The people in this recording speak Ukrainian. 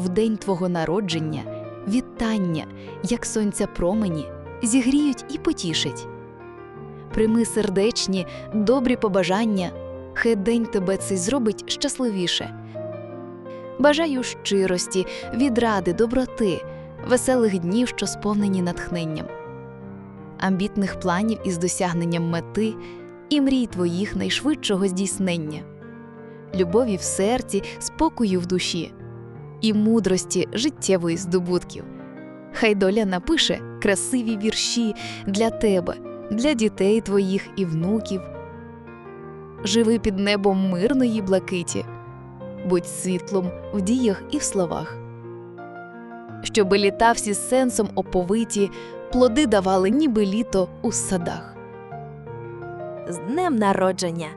в день твого народження вітання, як сонця промені, зігріють і потішать. Прийми сердечні, добрі побажання, хай день тебе цей зробить щасливіше. Бажаю щирості, відради, доброти, веселих днів, що сповнені натхненням, амбітних планів із досягненням мети і мрій твоїх найшвидшого здійснення, любові в серці, спокою в душі і мудрості життєвої здобутків. Хай доля напише красиві вірші для тебе, для дітей твоїх і внуків. Живи під небом мирної блакиті, будь світлом в діях і в словах. Щоби літа всі сенсом оповиті, плоди давали ніби літо у садах. З днем народження!